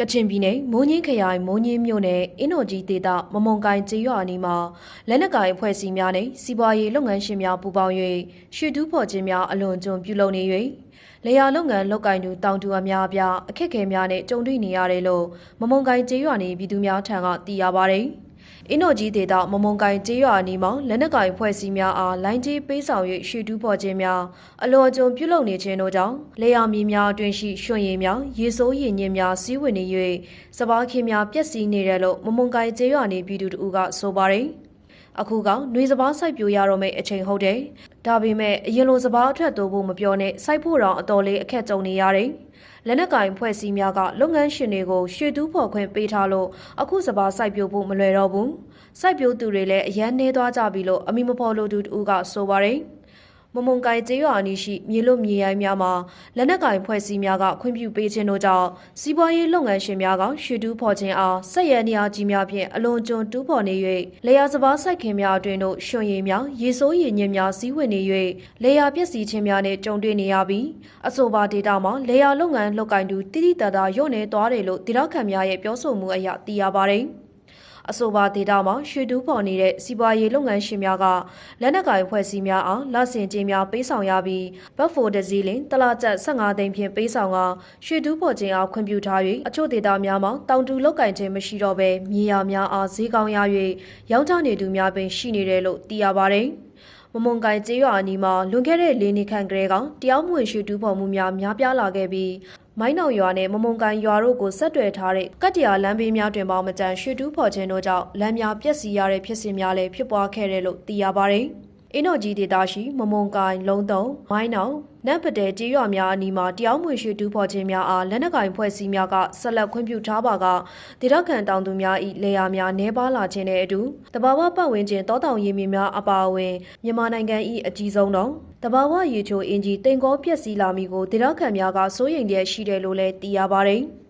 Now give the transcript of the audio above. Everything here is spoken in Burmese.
ကချင်ပြည်နယ်မိုးညင်းခရိုင်မိုးညင်းမြို့နယ်အင်းတော်ကြီးဒေသမမုံကိုင်ကျေးရွာအနီးမှာလက်နက်ကိုင်အဖွဲ့အစည်းများနဲ့စီးပွားရေးလုပ်ငန်းရှင်များပူးပေါင်း၍ရွှေတူးဖော်ခြင်းများအလွန်ကျွံပြုလုပ်နေ၍လေယာလုပ်ငန်းလုပ်ကိုင်သူတောင်သူအများအပြားအခက်အခဲများနဲ့ကြုံတွေ့နေရတယ်လို့မမုံကိုင်ကျေးရွာနေပြည်သူများထံကသိရပါဗျ။ အင်းတော်ကြီးဒေသမမုံကိုင်ကျေးရွာအနီးမှာလက်နက်ကိုင်ဖွဲ့စည်းများအားလိုင်းကြီးပေးဆောင်၍ရွှေတူးဖော်ခြင်းများအလွန်အကျွံပြုလုပ်နေခြင်းတို့ကြောင့်လေယာမြေများအတွင်းရှိရွှွန်ရည်များရေစိုးရည်ညင်များစီးဝင်နေ၍စပားခင်းများပျက်စီးနေတယ်လို့မမုံကိုင်ကျေးရွာနေပြည်သူတို့ကဆိုပါတယ် အခုကနှွေစပားစိုက်ပျိုးရတော့မယ့်အချိန်ဟုတ်တယ်။ဒါပေမဲ့အရင်လိုစပားအထက်တိုးဖို့မပြောနဲ့စိုက်ဖို့တော့အတော်လေးအခက်ကြုံနေရတယ်။လက်နက်ကင်ဖွဲ့စည်းများကလုပ်ငန်းရှင်တွေကိုရွှေတူးဖော်ခွင့်ပေးထားလို့အခုစပားစိုက်ပျိုးဖို့မလွယ်တော့ဘူး။စိုက်ပျိုးသူတွေလည်းအရန်နှဲသွားကြပြီလို့အမိမဖော်လို့သူတူကဆိုပါတယ်။ မမုံကိုင်ကျေးရွာအနီးရှိမြေလွတ်မြေရိုင်းများမှာလက်နက်ကင်ဖွဲ့စည်းများကခွင့်ပြုပေးခြင်းတို့ကြောင့်စီးပွားရေးလုပ်ငန်းရှင်များကရွှေတူးဖော်ခြင်းအားဆက်ရနေရာကြီးများဖြင့်အလွန်ကျွံတူးဖော်နေ၍လေယာစပားစိုက်ခင်များအတွင်တို့ရွှွန်ရည်များရေစိုးရည်ညင်များစီးဝင်နေ၍လေယာပျက်စီးခြင်းများနဲ့ကြုံတွေ့နေရပြီးအဆိုပါဒေတာမှာလေယာလုပ်ငန်းလုပ်ကင်သူတိတိတတ်တာရုံနေသွားတယ်လို့ဒေတာခန်များရဲ့ပြောဆိုမှုအရသိရပါတယ်။ အဆိုပါဒေတာမှာရွှေတူးဖော်နေတဲ့စီးပွားရေးလုပ်ငန်းရှင်များကလက်နက်ကိုင်ဖွဲ့စည်းများအောင်လဆင်ကြေးများပေးဆောင်ရပြီးဘတ်ဖိုတစည်းလင်တလကျပ်15သိန်းဖြင့်ပေးဆောင်ကရွှေတူးဖော်ခြင်းအားခွင့်ပြုထား၍အချို့ဒေတာများမှာတောင်တူလောက်ကင်ခြင်းမရှိတော့ဘဲမြေယာများအားဈေးကောင်းရ၍ရောင်းချနေသူများပင်ရှိနေတယ်လို့သိရပါတယ်မမုံကိုင်ကျေးရွာအနီးမှာလွန်ခဲ့တဲ့၄နှစ်ခန့်ကလေးကတရားမဝင်ရွှေတူးဖော်မှုများများပြားလာခဲ့ပြီး မိုင်းနောင်ရွာနဲ့မမုံကန်ရွာတို့ကိုဆက်တွယ်ထားတဲ့ကတ္တရာလမ်းဘေးများတွင်ပေါမကြံရွှေတူးဖော်ခြင်းတို့ကြောင့်လမ်းများပျက်စီးရတဲ့ဖြစ်စဉ်များလည်းဖြစ်ပွားခဲ့တယ်လို့သိရပါတယ်။ အင်းတော်ကြီးဒေသရှိမမုံကိုင်လုံးတုံမိုင်းနောင်နတ်ပတဲကြေးရွာများအနီးမှာတရားမဝင်ရွှေတူးဖော်ခြင်းများအားလက်နက်ကင်ဖွဲ့စည်းများကဆက်လက်ခွင့်ပြုထားပါကဒေသခံတောင်သူများ၏လေယာများနှဲပါလာခြင်းနဲ့အတူတဘာဝပတ်ဝန်းကျင်တောတောင်ရည်မြေများအပါအဝင်မြန်မာနိုင်ငံ၏အကြီးဆုံးသောတဘာဝရေချိုအင်ဂျီတိမ်ကောပျက်စီးလာမိကိုဒေသခံများကစိုးရိမ်ရရှိတယ်လို့လည်းသိရပါတယ်။